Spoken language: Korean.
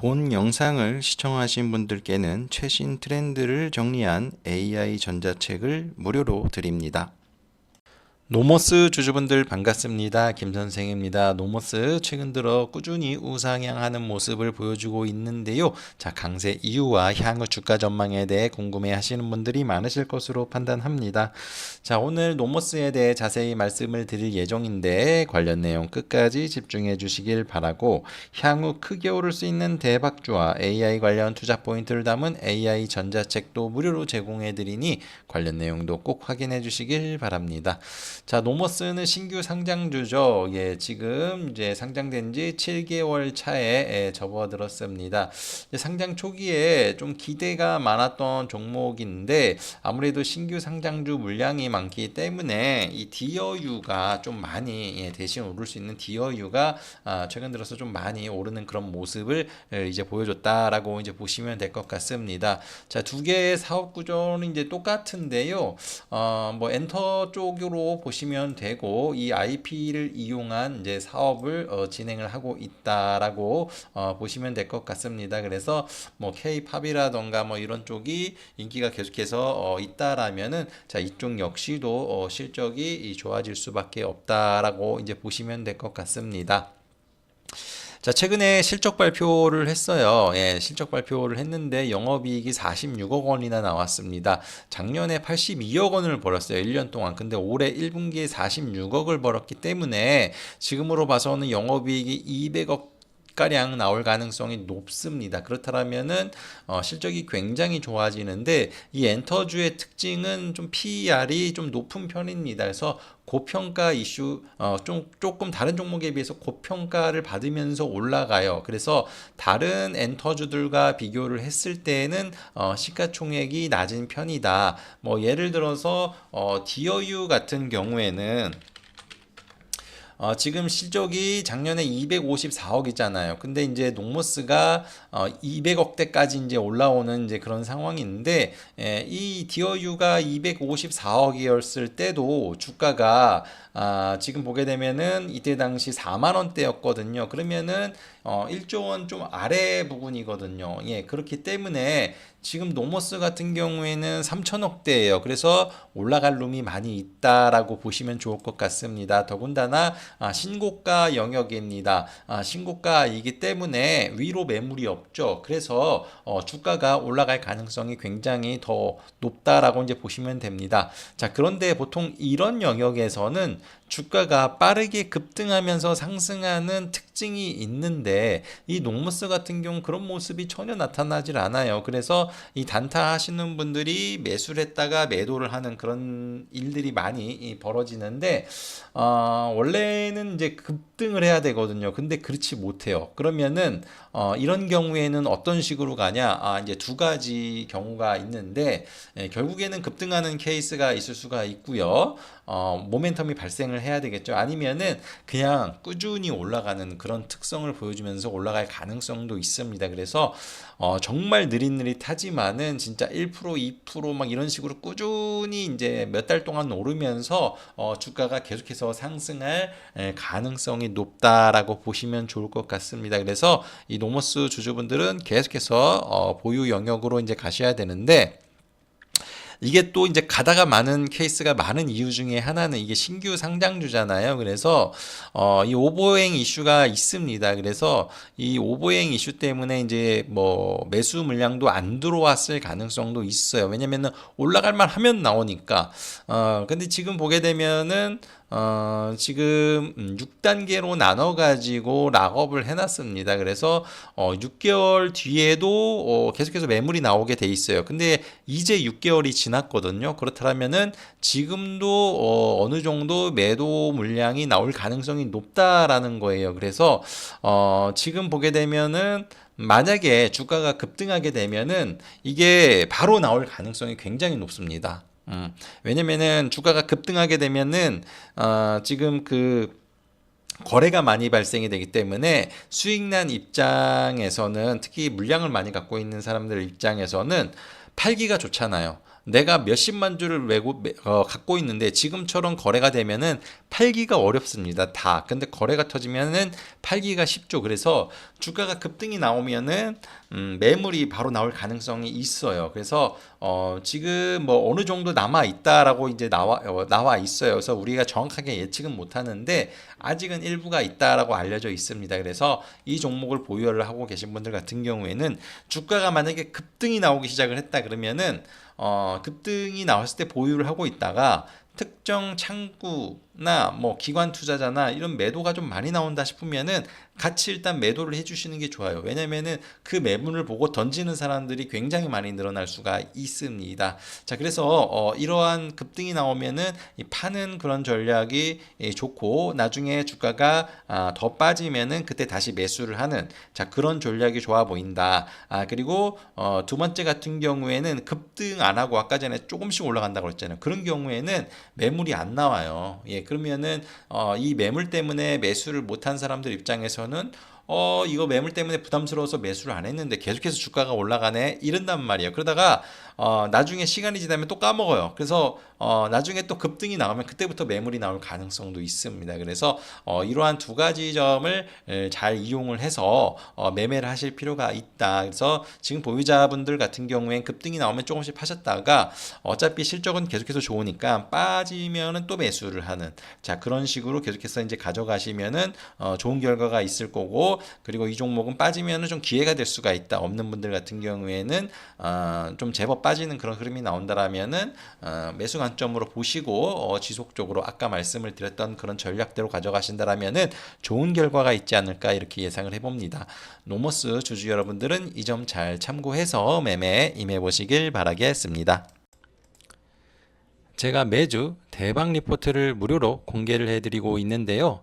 본 영상을 시청하신 분들께는 최신 트렌드를 정리한 AI 전자책을 무료로 드립니다. 노모스 주주분들 반갑습니다. 김 선생입니다. 노모스 최근 들어 꾸준히 우상향하는 모습을 보여주고 있는데요. 자, 강세 이유와 향후 주가 전망에 대해 궁금해 하시는 분들이 많으실 것으로 판단합니다. 자, 오늘 노모스에 대해 자세히 말씀을 드릴 예정인데 관련 내용 끝까지 집중해 주시길 바라고 향후 크게 오를 수 있는 대박주와 AI 관련 투자 포인트를 담은 AI 전자책도 무료로 제공해 드리니 관련 내용도 꼭 확인해 주시길 바랍니다. 자, 노머스는 신규 상장주죠. 예, 지금 이제 상장된 지 7개월 차에 예, 접어들었습니다. 상장 초기에 좀 기대가 많았던 종목인데 아무래도 신규 상장주 물량이 많기 때문에 이 디어유가 좀 많이 예, 대신 오를 수 있는 디어유가 아, 최근 들어서 좀 많이 오르는 그런 모습을 예, 이제 보여줬다라고 이제 보시면 될 것 같습니다. 자, 두 개의 사업 구조는 이제 똑같은데요. 어, 뭐 엔터 쪽으로 보 시면 되고 이 IP를 이용한 이제 사업을 어, 진행을 하고 있다라고 어, 보시면 될 것 같습니다. 그래서 뭐 K-팝이라던가 뭐 이런 쪽이 인기가 계속해서 어, 있다라면은 자 이쪽 역시도 어, 실적이 이 좋아질 수밖에 없다라고 이제 보시면 될 것 같습니다. 자, 최근에 실적 발표를 했어요. 예, 실적 발표를 했는데 영업이익이 46억 원이나 나왔습니다. 작년에 82억 원을 벌었어요. 1년 동안. 근데 올해 1분기에 46억을 벌었기 때문에 지금으로 봐서는 영업이익이 200억 가량 나올 가능성이 높습니다. 그렇다면은 어, 실적이 굉장히 좋아지는데 이 엔터주의 특징은 좀 PER이 좀 높은 편입니다. 그래서 고평가 이슈 어, 좀 조금 다른 종목에 비해서 고평가를 받으면서 올라가요. 그래서 다른 엔터주들과 비교를 했을 때는 어, 시가총액이 낮은 편이다. 뭐 예를 들어서 어, 디어유 같은 경우에는 어, 지금 실적이 작년에 254억이잖아요. 근데 이제 농모스가 어, 200억대까지 이제 올라오는 이제 그런 상황인데 에, 이 디어유가 254억이었을 때도 주가가 아, 지금 보게 되면은 이때 당시 4만 원대였거든요. 그러면은 어, 1조 원 좀 아래 부분이거든요. 예, 그렇기 때문에 지금 노모스 같은 경우에는 3천억대예요. 그래서 올라갈 룸이 많이 있다라고 보시면 좋을 것 같습니다. 더군다나 아, 신고가 영역입니다. 아, 신고가이기 때문에 위로 매물이 없죠. 그래서 어, 주가가 올라갈 가능성이 굉장히 더 높다라고 이제 보시면 됩니다. 자, 그런데 보통 이런 영역에서는 주가가 빠르게 급등하면서 상승하는 특징이 있는데 이 농무스 같은 경우 그런 모습이 전혀 나타나질 않아요. 그래서 이 단타 하시는 분들이 매수를 했다가 매도를 하는 그런 일들이 많이 벌어지는데 어, 원래는 이제 급등을 해야 되거든요. 근데 그렇지 못해요. 그러면은 어, 이런 경우에는 어떤 식으로 가냐? 아, 이제 두 가지 경우가 있는데 예, 결국에는 급등하는 케이스가 있을 수가 있고요. 어, 모멘텀이 발생을 해야 되겠죠. 아니면은 그냥 꾸준히 올라가는 그런 특성을 보여주면서 올라갈 가능성도 있습니다. 그래서 어, 정말 느릿느릿하지 만은 진짜 1% 2%막 이런 식으로 꾸준히 이제 몇 달 동안 오르면서 어, 주가가 계속해서 상승할 에, 가능성이 높다라고 보시면 좋을 것 같습니다. 그래서 이 노모스 주주분들은 계속해서 어, 보유 영역으로 이제 가셔야 되는데 이게 또 이제 가다가 많은 케이스가 많은 이유 중에 하나는 이게 신규 상장주잖아요. 그래서 어, 이 오보행 이슈가 있습니다. 그래서 이 오보행 이슈 때문에 이제 뭐 매수 물량도 안 들어왔을 가능성도 있어요. 왜냐면은 올라갈 만 하면 나오니까. 어, 근데 지금 보게 되면은 어, 지금 6단계로 음, 나눠 가지고 락업을 해놨습니다. 그래서 어, 6개월 뒤에도 어, 계속해서 매물이 나오게 돼 있어요. 근데 이제 6개월이 지났거든요. 그렇다면은 지금도 어, 어느 정도 매도 물량이 나올 가능성이 높다라는 거예요. 그래서 어, 지금 보게 되면은 만약에 주가가 급등하게 되면은 이게 바로 나올 가능성이 굉장히 높습니다. 음, 왜냐면은 주가가 급등하게 되면은 어, 지금 그 거래가 많이 발생이 되기 때문에 수익난 입장에서는 특히 물량을 많이 갖고 있는 사람들 입장에서는 팔기가 좋잖아요. 내가 몇십만 주를 외고 어, 갖고 있는데 지금처럼 거래가 되면은 팔기가 어렵습니다. 다. 근데 거래가 터지면은 팔기가 쉽죠. 그래서 주가가 급등이 나오면은 음, 매물이 바로 나올 가능성이 있어요. 그래서 어, 지금 뭐 어느 정도 남아 있다라고 이제 나와 어, 나와 있어요. 그래서 우리가 정확하게 예측은 못 하는데 아직은 일부가 있다라고 알려져 있습니다. 그래서 이 종목을 보유를 하고 계신 분들 같은 경우에는 주가가 만약에 급등이 나오기 시작을 했다 그러면은 어, 급등이 나왔을 때 보유를 하고 있다가 특 정 창구나 뭐 기관 투자자나 이런 매도가 좀 많이 나온다 싶으면은 같이 일단 매도를 해주시는 게 좋아요. 왜냐면은 그 매물을 보고 던지는 사람들이 굉장히 많이 늘어날 수가 있습니다. 자, 그래서 어, 이러한 급등이 나오면은 이 파는 그런 전략이 예, 좋고 나중에 주가가 아, 더 빠지면은 그때 다시 매수를 하는 자 그런 전략이 좋아 보인다. 아 그리고 어, 두 번째 같은 경우에는 급등 안 하고 아까 전에 조금씩 올라간다고 했잖아요. 그런 경우에는 매물 이 안 나와요. 예, 그러면은 어, 이 매물 때문에 매수를 못한 사람들 입장에서는 어 이거 매물 때문에 부담스러워서 매수를 안 했는데 계속해서 주가가 올라가네 이런단 말이에요. 그러다가 어 나중에 시간이 지나면 또 까먹어요. 그래서 어 나중에 또 급등이 나오면 그때부터 매물이 나올 가능성도 있습니다. 그래서 어 이러한 두 가지 점을 에, 잘 이용을 해서 어 매매를 하실 필요가 있다. 그래서 지금 보유자분들 같은 경우엔 급등이 나오면 조금씩 파셨다가 어차피 실적은 계속해서 좋으니까 빠지면은 또 매수를 하는 자 그런 식으로 계속해서 이제 가져가시면은 어 좋은 결과가 있을 거고 그리고 이 종목은 빠지면은 좀 기회가 될 수가 있다. 없는 분들 같은 경우에는 어, 좀 제법 빠지는 그런 흐름이 나온다라면은 어, 매수 관점으로 보시고 어, 지속적으로 아까 말씀을 드렸던 그런 전략대로 가져가신다라면은 좋은 결과가 있지 않을까 이렇게 예상을 해봅니다. 노모스 주주 여러분들은 이 점 잘 참고해서 매매에 임해 보시길 바라겠습니다. 제가 매주 대박 리포트를 무료로 공개를 해드리고 있는데요.